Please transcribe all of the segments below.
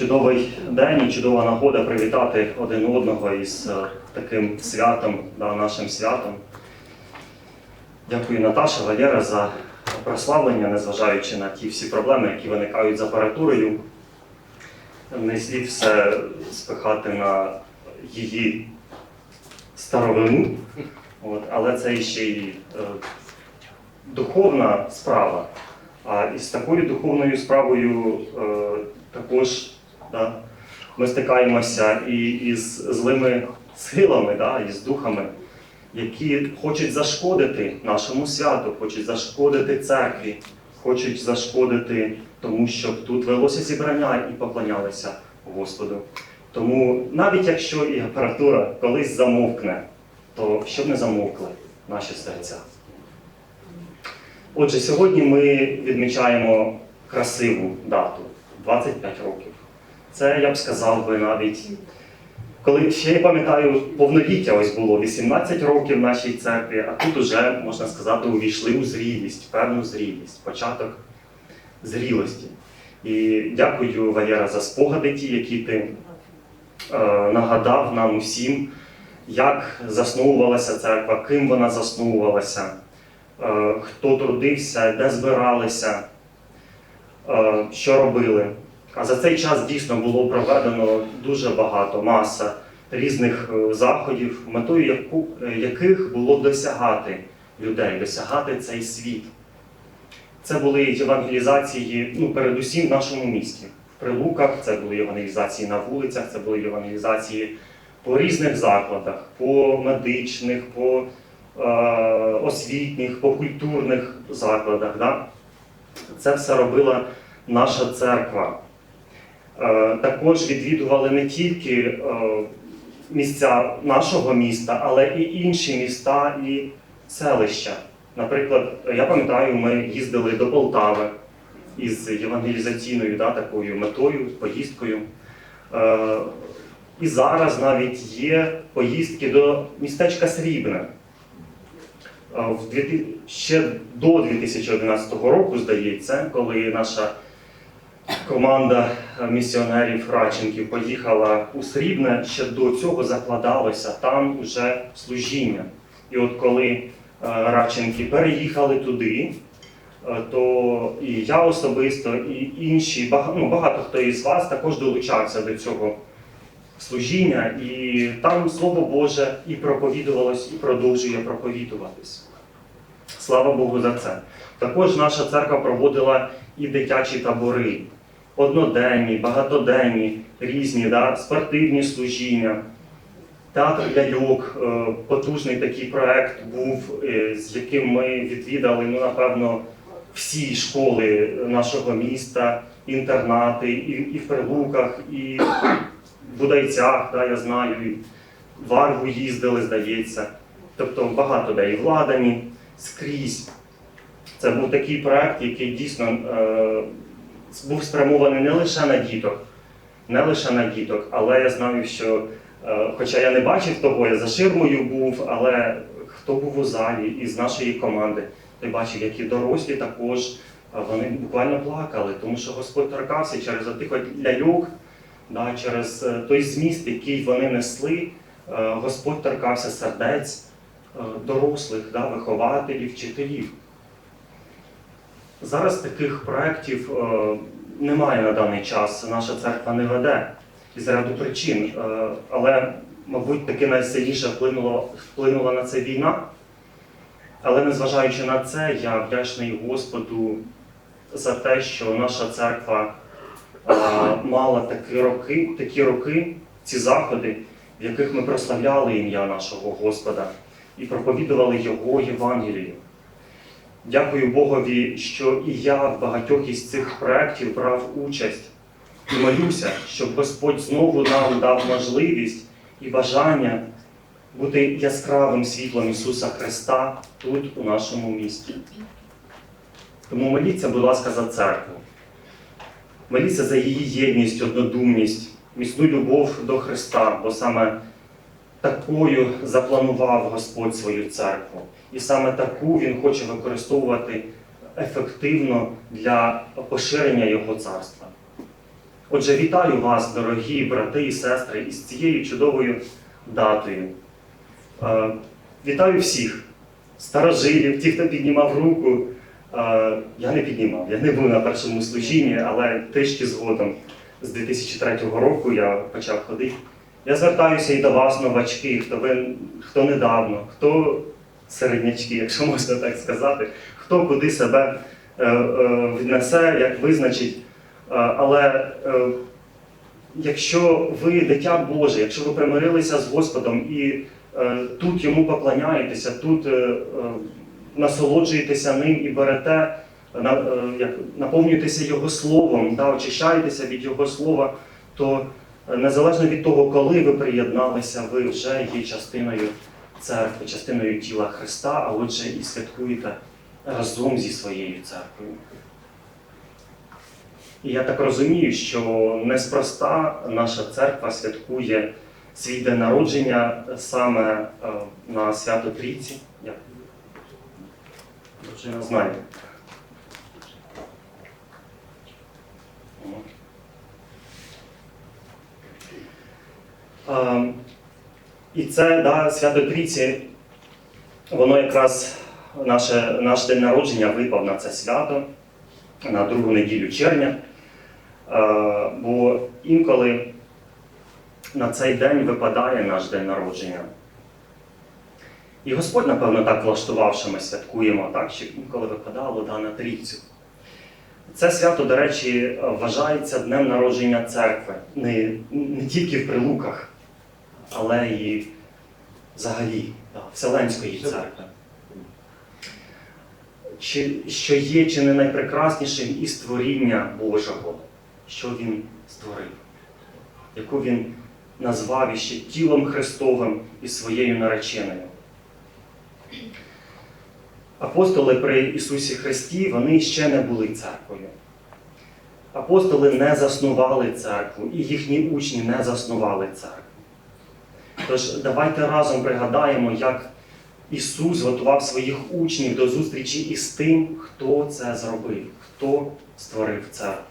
чудовий день і чудова нагода привітати один одного із е, таким святом, да, нашим святом. Дякую, Наташа, Валера, за прославлення, незважаючи на ті всі проблеми, які виникають з апаратурою. Не слід все спихати на її старовину, от, але це ще й е, духовна справа. А із такою духовною справою е, також да, ми стикаємося і із злими силами, да, і з духами, які хочуть зашкодити нашому святу, хочуть зашкодити церкві, хочуть зашкодити тому, щоб тут велося зібрання і поклонялися Господу. Тому навіть якщо і апаратура колись замовкне, то щоб не замовкли наші серця. Отже, сьогодні ми відмічаємо красиву дату 25 років. Це я б сказав би навіть, коли ще я пам'ятаю, повноліття ось було 18 років в нашій церкві, а тут уже, можна сказати, увійшли у зрілість, певну зрілість, початок зрілості. І дякую, Валера, за спогади ті, які ти е, нагадав нам усім, як засновувалася церква, ким вона засновувалася, е, хто трудився, де збиралися, е, що робили. А за цей час дійсно було проведено дуже багато, маса різних е, заходів, метою е, яких було досягати людей, досягати цей світ. Це були євангелізації, ну, передусім в нашому місті. В Прилуках це були євангелізації на вулицях, це були євангелізації по різних закладах, по медичних, по е, освітніх, по культурних закладах. Да? Це все робила наша церква. Е, також відвідували не тільки е, місця нашого міста, але і інші міста і селища. Наприклад, я пам'ятаю, ми їздили до Полтави із євангелізаційною да, такою метою, поїздкою. Е, і зараз навіть є поїздки до містечка Срібне. Ще до 2011 року, здається, коли наша команда е, місіонерів Радченків поїхала у Срібне, ще до цього закладалося там уже служіння. І от коли е, Радченки переїхали туди, е, то і я особисто, і інші, ну, багато хто із вас також долучався до цього служіння, і там Слово Боже і проповідувалось, і продовжує проповідуватись. Слава Богу за це. Також наша церква проводила і дитячі табори, одноденні, багатоденні, різні, да, спортивні служіння. Театр ляльок, е, потужний такий проект був, е, з яким ми відвідали, ну, напевно, всі школи нашого міста, інтернати, і, і в Прилуках, і в Будайцях, да, я знаю, і в Варву їздили, здається. Тобто багато де і в Ладані, скрізь. Це був такий проект, який дійсно е, був спрямований не лише на діток, не лише на діток, але я знаю, що, е, хоча я не бачив того, я за ширмою був, але хто був у залі із нашої команди, той бачив, які дорослі також вони буквально плакали, тому що Господь торкався через отих ляльок, да, через е, той зміст, який вони несли, е, Господь торкався сердець дорослих, да, вихователів, вчителів. Зараз таких проєктів е, немає на даний час, наша церква не веде із ряду причин. Е, але, мабуть, таки найсильніше вплинула, вплинула на це війна. Але незважаючи на це, я вдячний Господу за те, що наша церква е, мала такі роки, такі роки, ці заходи, в яких ми прославляли ім'я нашого Господа і проповідували Його Євангелію. Дякую Богові, що і я в багатьох із цих проєктів брав участь і молюся, щоб Господь знову нам дав можливість і бажання бути яскравим світлом Ісуса Христа тут, у нашому місті. Тому моліться, будь ласка, за церкву. Моліться за її єдність, однодумність, міцну любов до Христа, бо саме такою запланував Господь свою церкву. І саме таку Він хоче використовувати ефективно для поширення Його царства. Отже, вітаю вас, дорогі брати і сестри, із цією чудовою датою. Е, Вітаю всіх, старожилів, ті, хто піднімав руку. Е, Я не піднімав, я не був на першому служінні, але трішки згодом з 2003 року я почав ходити. Я звертаюся і до вас, новачки, хто ви хто недавно, хто середнячки, якщо можна так сказати, хто куди себе е, е, віднесе, як визначить. Е, але якщо ви дитя Боже, якщо ви примирилися з Господом і тут йому поклоняєтеся, тут насолоджуєтеся ним і берете, як, наповнюєтеся Його Словом, да, очищаєтеся від Його Слова, то незалежно від того, коли ви приєдналися, ви вже є частиною церкви, частиною тіла Христа, а отже і святкуєте разом зі своєю церквою. І я так розумію, що неспроста наша церква святкує свій день народження саме е, на свято Трійці. Як дружина знає. І це да, свято Трійці, воно якраз наше, наш день народження випав на це свято на другу неділю червня. Е, Бо інколи на цей день випадає наш день народження. І Господь, напевно, так влаштував, що ми святкуємо, так, що інколи випадало да, на трійцю. Це свято, до речі, вважається днем народження церкви. Не, не тільки в прилуках, але і взагалі Вселенської церкви. Чи, що є чи не найпрекраснішим із створіння Божого, що Він створив, яку Він назвав іще тілом Христовим і своєю нареченою. Апостоли при Ісусі Христі вони ще не були церквою. Апостоли не заснували церкву, і їхні учні не заснували церкву. Тож давайте разом пригадаємо, як Ісус готував своїх учнів до зустрічі із тим, хто це зробив, хто створив церкву.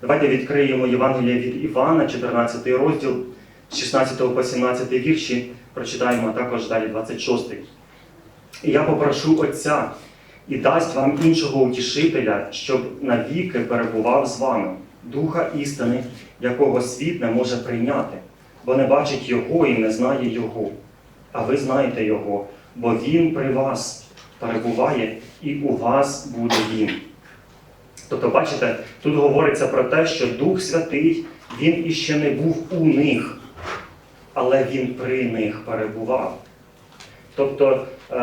Давайте відкриємо Євангеліє від Івана, 14 розділ, з 16 по 17 вірші, прочитаємо також далі 26. І я попрошу Отця і дасть вам іншого утішителя, щоб навіки перебував з вами, Духа істини, якого світ не може прийняти, бо не бачить Його і не знає Його. А ви знаєте Його, бо Він при вас перебуває і у вас буде Він. Тобто, бачите, тут говориться про те, що Дух Святий, Він іще не був у них, але Він при них перебував. Тобто е,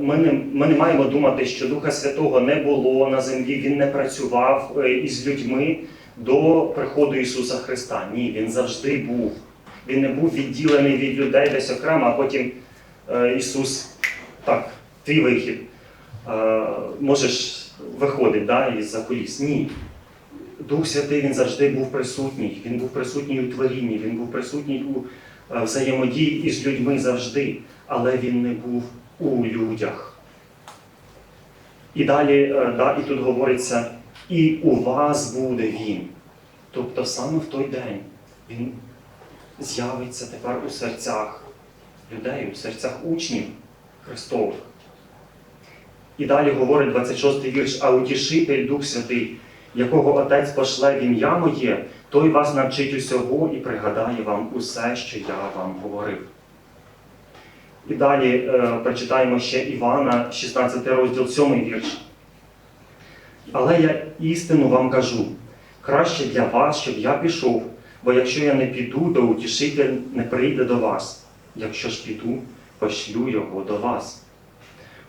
ми не, ми не маємо думати, що Духа Святого не було на землі, Він не працював е, із людьми до приходу Ісуса Христа. Ні, Він завжди був. Він не був відділений від людей десь окремо, а потім е, Ісус, так, твій вихід, е, можеш виходити да, із-за коліс. Ні. Дух Святий він завжди був присутній. Він був присутній у творінні, він був присутній у е, взаємодії із людьми завжди, але він не був у людях. І далі, да, і тут говориться, і у вас буде він. Тобто саме в той день він з'явиться тепер у серцях людей, у серцях учнів Христових. І далі говорить 26 вірш, а утішитель Дух Святий, якого Отець пошле в ім'я моє, той вас навчить усього і пригадає вам усе, що я вам говорив. І далі е, прочитаємо ще Івана, 16 розділ, 7 вірш. Але я істину вам кажу, краще для вас, щоб я пішов, бо якщо я не піду, то утішитель не прийде до вас. Якщо ж піду, пошлю його до вас.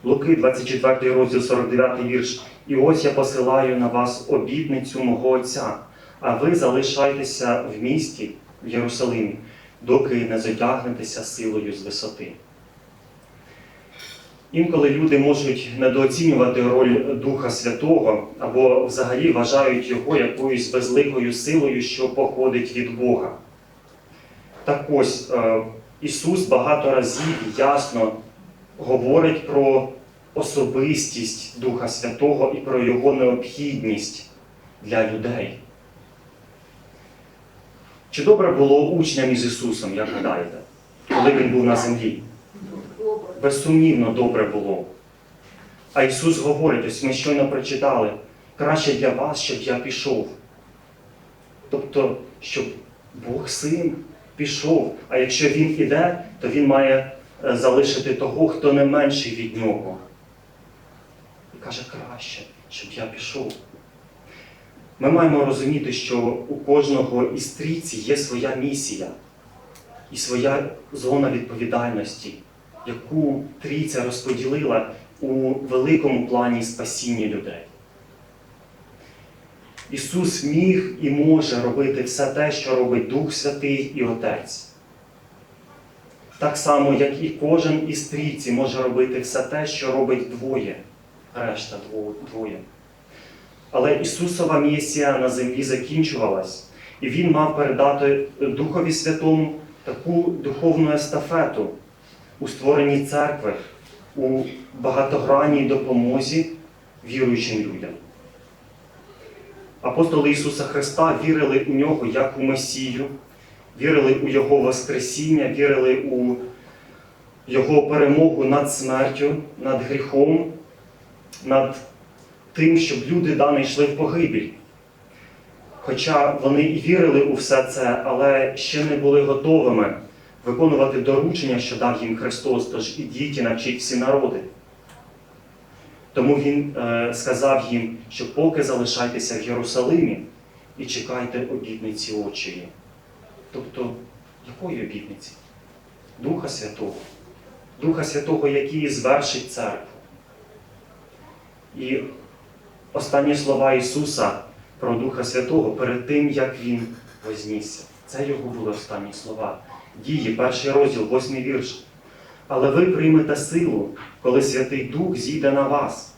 Луки, 24 розділ, 49 вірш. І ось я посилаю на вас обітницю мого Отця, а ви залишайтеся в місті, в Єрусалимі, доки не затягнетеся силою з висоти. Інколи люди можуть недооцінювати роль Духа Святого або взагалі вважають його якоюсь безликою силою, що походить від Бога. Так ось е, Ісус багато разів ясно говорить про особистість Духа Святого і про Його необхідність для людей. Чи добре було учням із Ісусом, як гадаєте, коли Він був на землі? Безсумнівно добре було. А Ісус говорить, ось ми щойно прочитали, краще для вас, щоб я пішов. Тобто, щоб Бог син пішов, а якщо Він іде, то Він має е, залишити того, хто не менший від нього. І каже, краще, щоб я пішов. Ми маємо розуміти, що у кожного із трійці є своя місія і своя зона відповідальності, яку трійця розподілила у великому плані спасіння людей. Ісус міг і може робити все те, що робить Дух Святий і Отець. Так само, як і кожен із трійці може робити все те, що робить двоє, решта двоє. Але Ісусова місія на землі закінчувалась, і Він мав передати Духові Святому таку духовну естафету у створенні церкви, у багатогранній допомозі віруючим людям. Апостоли Ісуса Христа вірили у нього як у Месію, вірили у Його Воскресіння, вірили у Його перемогу над смертю, над гріхом, над тим, щоб люди далі йшли в погибіль. Хоча вони і вірили у все це, але ще не були готовими виконувати доручення, що дав їм Христос, тож ідіть і навчіть всі народи. Тому Він е, сказав їм, що поки залишайтеся в Єрусалимі і чекайте обітниці Отчої. Тобто, якої обітниці? Духа Святого. Духа Святого, який звершить церкву. І останні слова Ісуса про Духа Святого перед тим, як Він вознісся. Це його були останні слова. Дії, перший розділ, восьмий вірш. Але ви приймете силу, коли Святий Дух зійде на вас,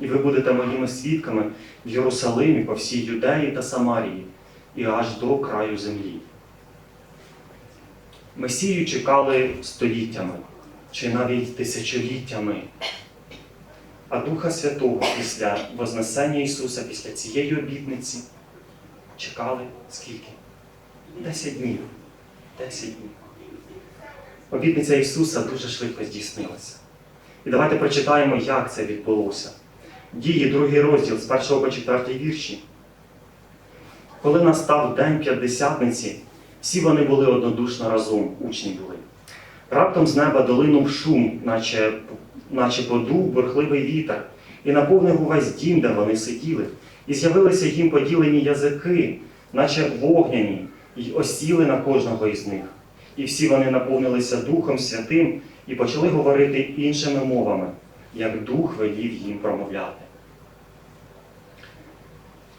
і ви будете моїми свідками в Єрусалимі, по всій Юдеї та Самарії, і аж до краю землі. Месію чекали століттями чи навіть тисячоліттями. А Духа Святого після Вознесення Ісуса, після цієї обітниці, чекали скільки? Десять днів. Десять днів. Обітниця Ісуса дуже швидко здійснилася. І давайте прочитаємо, як це відбулося. Дії, другий розділ з 1 по 4 вірші. Коли настав день п'ятдесятниці, всі вони були однодушно разом, учні були. Раптом з неба долинув шум, наче, наче подув бурхливий вітер, і наповнив увесь дім, де вони сиділи, і з'явилися їм поділені язики, наче вогняні, і осіли на кожного із них. І всі вони наповнилися Духом Святим і почали говорити іншими мовами, як Дух велів їм промовляти.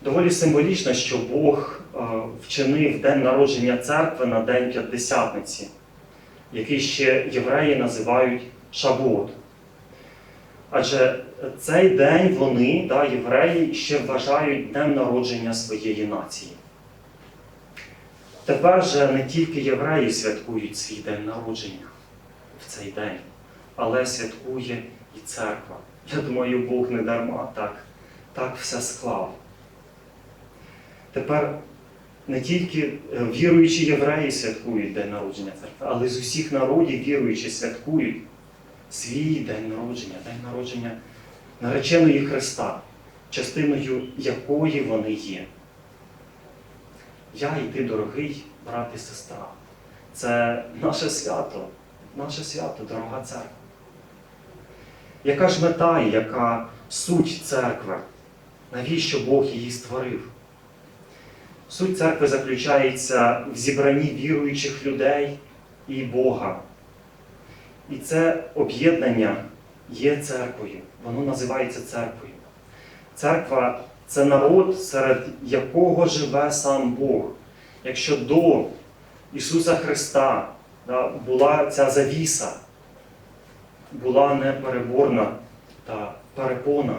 Доволі символічно, що Бог е, вчинив день народження церкви на день П'ятдесятниці, який ще євреї називають Шавуот. Адже цей день вони, да, євреї, ще вважають днем народження своєї нації. Тепер же не тільки євреї святкують свій день народження в цей день, але святкує і церква. Я думаю, Бог не дарма так, так все склав. Тепер не тільки е, віруючі євреї святкують день народження церкви, але з усіх народів віруючі святкують свій день народження, день народження нареченої Христа, частиною якої вони є. Я і ти, дорогий брат і сестра. Це наше свято, наше свято, дорога церква. Яка ж мета і яка суть церкви? Навіщо Бог її створив? Суть церкви заключається в зібранні віруючих людей і Бога. І це об'єднання є церквою. Воно називається церквою. Церква це народ, серед якого живе сам Бог. Якщо до Ісуса Христа да, була ця завіса, була непереборна та перепона,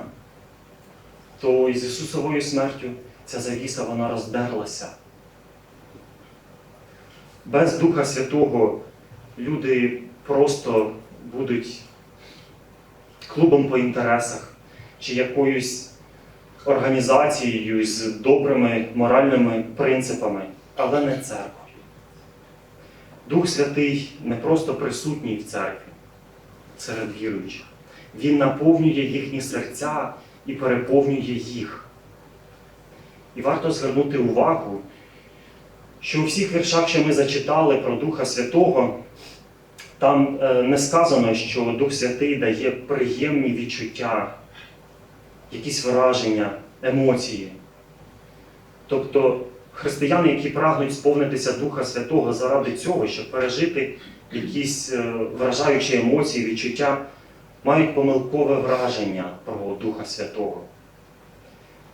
то із Ісусовою смертю ця завіса вона роздерлася. Без Духа Святого люди просто будуть клубом по інтересах чи якоюсь організацією з добрими моральними принципами, але не церквою. Дух Святий не просто присутній в церкві серед віруючих. Він наповнює їхні серця і переповнює їх. І варто звернути увагу, що у всіх віршах, що ми зачитали про Духа Святого, там е, не сказано, що Дух Святий дає приємні відчуття, якісь враження, емоції. Тобто християни, які прагнуть сповнитися Духа Святого заради цього, щоб пережити якісь е, вражаючі емоції, відчуття, мають помилкове враження про Духа Святого.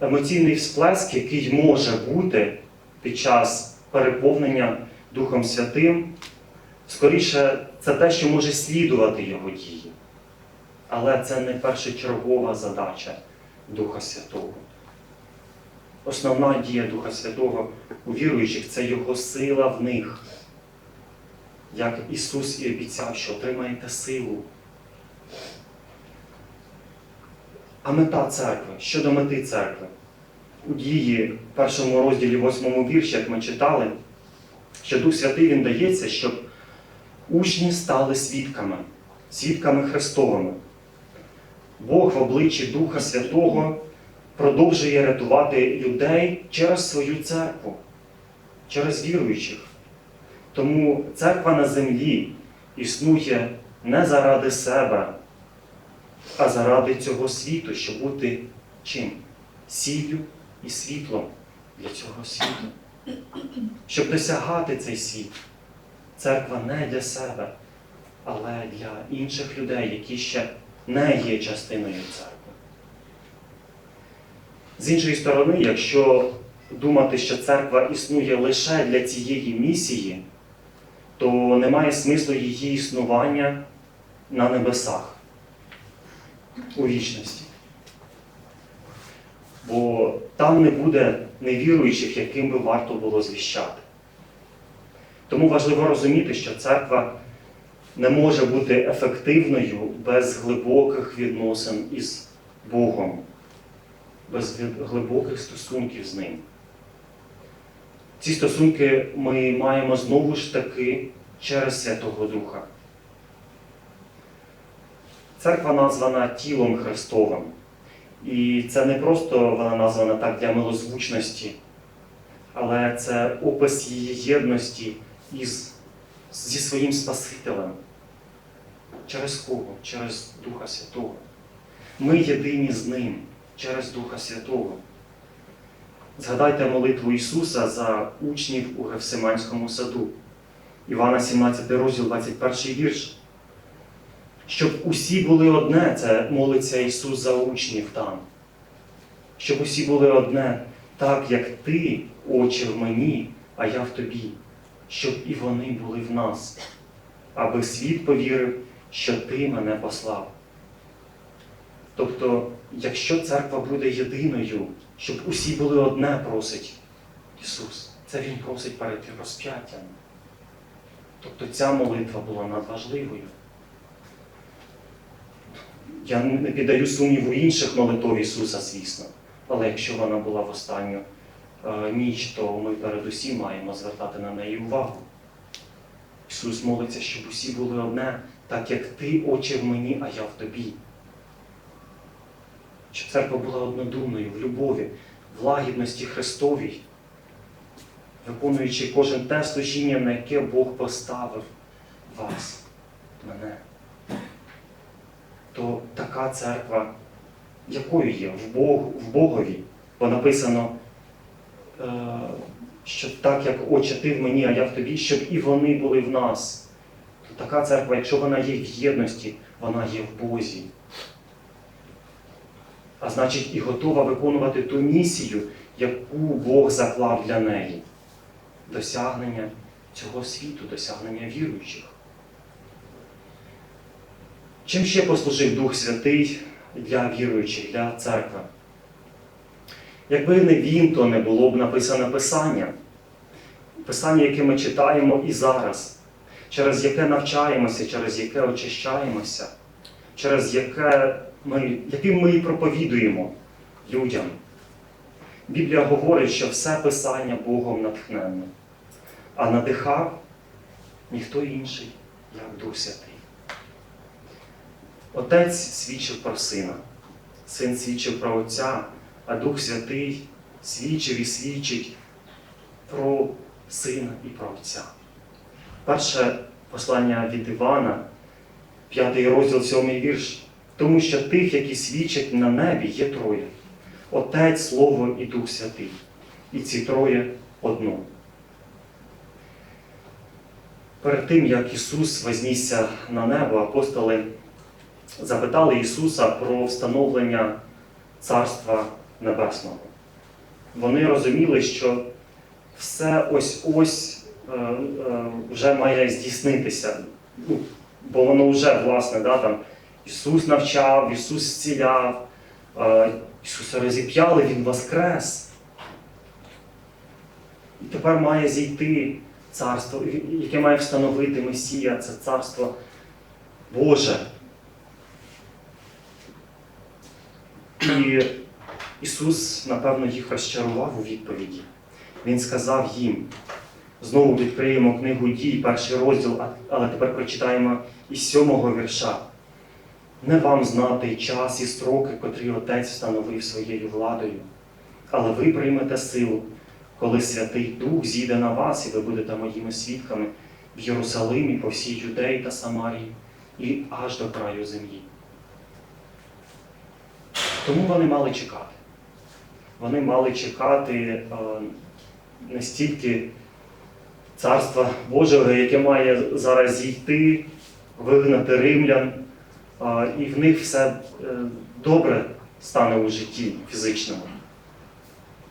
Емоційний всплеск, який може бути під час переповнення Духом Святим, скоріше, це те, що може слідувати його дії. Але це не першочергова задача Духа Святого. Основна дія Духа Святого у віруючих це Його сила в них. Як Ісус і обіцяв, що отримаєте силу. А мета церкви. Щодо мети церкви. У дії в першому розділі, восьмому вірші, як ми читали, що Дух Святий він дається, щоб учні стали свідками, свідками Христовими. Бог в обличчі Духа Святого продовжує рятувати людей через свою церкву, через віруючих. Тому церква на землі існує не заради себе, а заради цього світу, щоб бути чим? Сіллю і світлом для цього світу. Щоб досягати цей світ, церква не для себе, але для інших людей, які ще не є частиною церкви. З іншої сторони, якщо думати, що церква існує лише для цієї місії, то немає смислу її існування на небесах у вічності. Бо там не буде невіруючих, яким би варто було звіщати. Тому важливо розуміти, що церква не може бути ефективною без глибоких відносин із Богом, без глибоких стосунків з Ним. Ці стосунки ми маємо знову ж таки через Святого Духа. Церква названа тілом Христовим. І це не просто вона названа так для милозвучності, але це опис її єдності із, зі своїм Спасителем. Через кого? Через Духа Святого. Ми єдині з Ним через Духа Святого. Згадайте молитву Ісуса за учнів у Гефсиманському саду. Івана 17 розділ, 21 вірш. Щоб усі були одне, це молиться Ісус за учнів там. Щоб усі були одне, так як ти, Отче, в мені, а я в тобі, щоб і вони були в нас, аби світ повірив, що ти мене послав. Тобто, якщо церква буде єдиною, щоб усі були одне, просить Ісус, це Він просить перед розп'яттям. Тобто ця молитва була надважливою. Я не піддаю сумніву інших молитов Ісуса, звісно. Але якщо вона була в останню е, ніч, то ми передусім маємо звертати на неї увагу. Ісус молиться, щоб усі були одне, так як ти, Отче, в мені, а я в тобі. Щоб церква була однодумною в любові, в лагідності Христовій, виконуючи кожен те служіння, на яке Бог поставив вас, мене то така церква якою є? В, Бог, в Богові. Бо написано, е, що так як Отче ти в мені, а я в тобі, щоб і вони були в нас. Така церква, якщо вона є в єдності, вона є в Бозі. А значить, і готова виконувати ту місію, яку Бог заклав для неї. Досягнення цього світу, досягнення віруючих. Чим ще послужив Дух Святий для віруючих, для церкви? Якби не він, то не було б написане Писання. Писання, яке ми читаємо і зараз, через яке навчаємося, через яке очищаємося, через яке ми, яким ми і проповідуємо людям. Біблія говорить, що все Писання Богом натхненне, а надихав ніхто інший, як Дух Святий. Отець свідчив про сина, син свідчив про Отця, а Дух Святий свідчив і свідчить про сина і про Отця. Перше послання від Івана, п'ятий розділ, сьомий вірш. Тому що тих, які свідчать на небі, є троє: Отець, Слово і Дух Святий. І ці троє одно. Перед тим, як Ісус вознісся на небо, апостоли запитали Ісуса про встановлення Царства Небесного. Вони розуміли, що все ось-ось е, е, вже має здійснитися. Ну, бо воно вже, власне, да, там, Ісус навчав, Ісус зціляв, е, Ісуса розіп'яли, Він воскрес. І тепер має зійти царство, яке має встановити Месія, це царство Боже. І Ісус, напевно, їх розчарував у відповіді. Він сказав їм, знову відкриємо книгу дій, перший розділ, але тепер прочитаємо із сьомого вірша. Не вам знати час і строки, котрі Отець встановив своєю владою, але ви приймете силу, коли Святий Дух зійде на вас, і ви будете моїми свідками в Єрусалимі, по всій Юдеї та Самарії і аж до краю землі. Тому вони мали чекати. Вони мали чекати е, не стільки Царства Божого, яке має зараз зійти, вигнати римлян, і в них все е, добре стане у житті фізичному.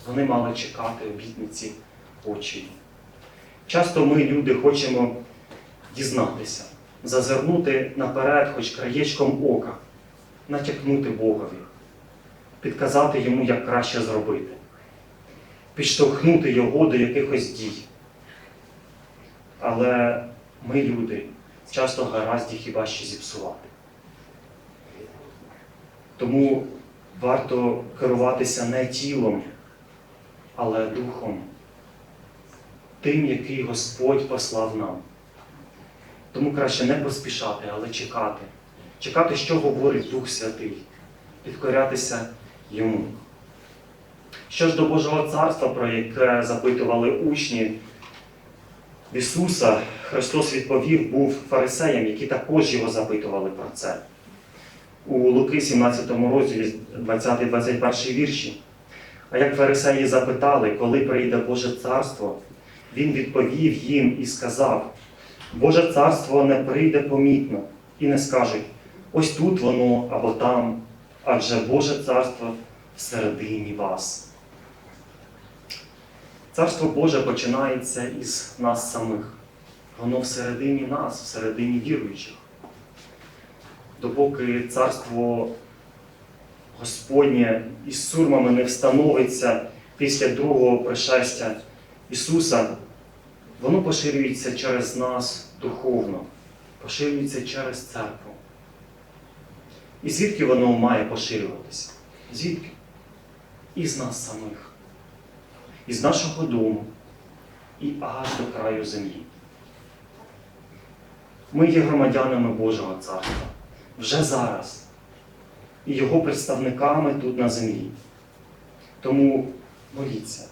Вони мали чекати обітниці очі. Часто ми, люди, хочемо дізнатися, зазирнути наперед, хоч краєчком ока, натякнути Богові, підказати йому, як краще зробити, підштовхнути його до якихось дій. Але ми, люди, часто гаразді хіба що зіпсувати. Тому варто керуватися не тілом, але духом, тим, який Господь послав нам. Тому краще не поспішати, але чекати. Чекати, що говорить Дух Святий, підкорятися йому. Що ж до Божого царства, про яке запитували учні Ісуса, Христос відповів, був фарисеям, які також його запитували про це. У Луки 17 розділі 20-21 вірші. А як фарисеї запитали, коли прийде Боже царство, він відповів їм і сказав: Боже царство не прийде помітно, і не скажуть, ось тут воно або там, адже Боже царство всередині вас. Царство Боже починається із нас самих. Воно всередині нас, всередині віруючих. Допоки царство Господнє із сурмами не встановиться після другого пришестя Ісуса, воно поширюється через нас духовно, поширюється через церкву. І звідки воно має поширюватися? Звідки? Із нас самих, із нашого дому і аж до краю землі. Ми є громадянами Божого царства вже зараз і його представниками тут на землі. Тому моліться,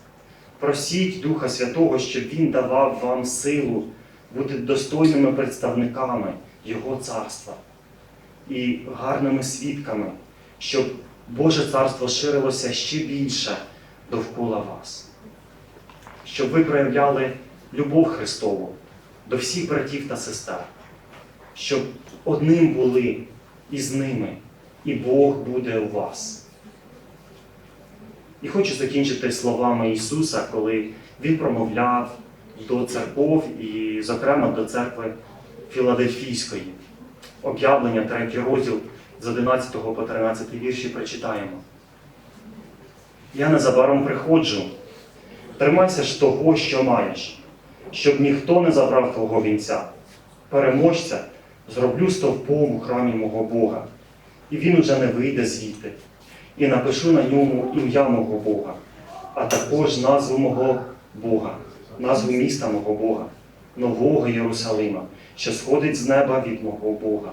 просіть Духа Святого, щоб Він давав вам силу бути достойними представниками Його царства і гарними свідками, щоб Боже царство ширилося ще більше довкола вас, щоб ви проявляли любов Христову до всіх братів та сестер, щоб одним були із ними, і Бог буде у вас. І хочу закінчити словами Ісуса, коли Він промовляв до церков і, зокрема, до церкви Філадельфійської. Об'явлення, третій розділ з 11 по 13 вірші прочитаємо. Я незабаром приходжу. Тримайся ж того, що маєш, щоб ніхто не забрав твого вінця. Переможця зроблю стовпом у храмі мого Бога, і він уже не вийде звідти. І напишу на ньому ім'я мого Бога, а також назву мого Бога, назву міста мого Бога, нового Єрусалима, що сходить з неба від мого Бога,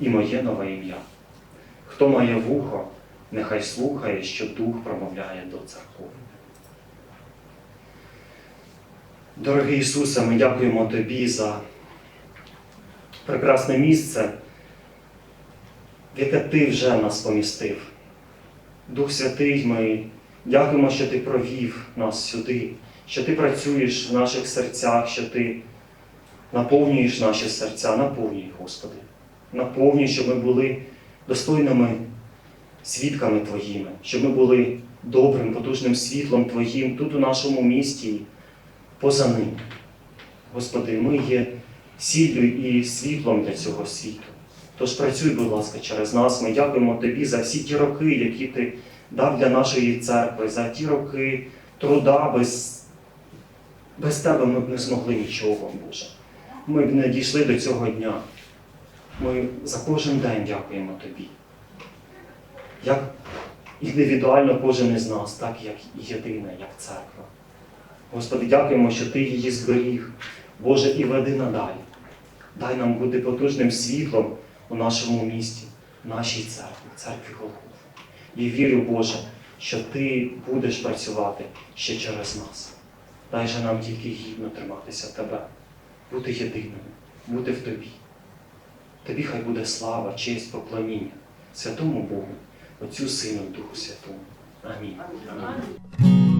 і моє нове ім'я. Хто має вухо, нехай слухає, що Дух промовляє до церков. Дорогий Ісусе, ми дякуємо Тобі за прекрасне місце, в яке Ти вже нас помістив. Дух Святий, ми дякуємо, що Ти провів нас сюди, що Ти працюєш в наших серцях, що Ти наповнюєш наші серця, наповнюй, Господи. Наповнюй, щоб ми були достойними свідками Твоїми, щоб ми були добрим, потужним світлом Твоїм тут у нашому місті, поза ним. Господи, ми є сіллю і світлом для цього світу. Тож працюй, будь ласка, через нас. Ми дякуємо Тобі за всі ті роки, які Ти дав для нашої церкви, за ті роки труда. Без, без Тебе ми б не змогли нічого, Боже. Ми б не дійшли до цього дня. Ми за кожен день дякуємо Тобі. Як індивідуально кожен із нас, так як і єдине, як церква. Господи, дякуємо, що Ти її зберіг. Боже, і веди надалі. Дай нам бути потужним світлом у нашому місті, в нашій церкві, церкві Голгофи. І вірю, Боже, що Ти будеш працювати ще через нас. Дай же нам тільки гідно триматися Тебе, бути єдиними, бути в Тобі. Тобі хай буде слава, честь, поклоніння святому Богу, Отцю Сину, Духу Святому. Амінь. Амінь.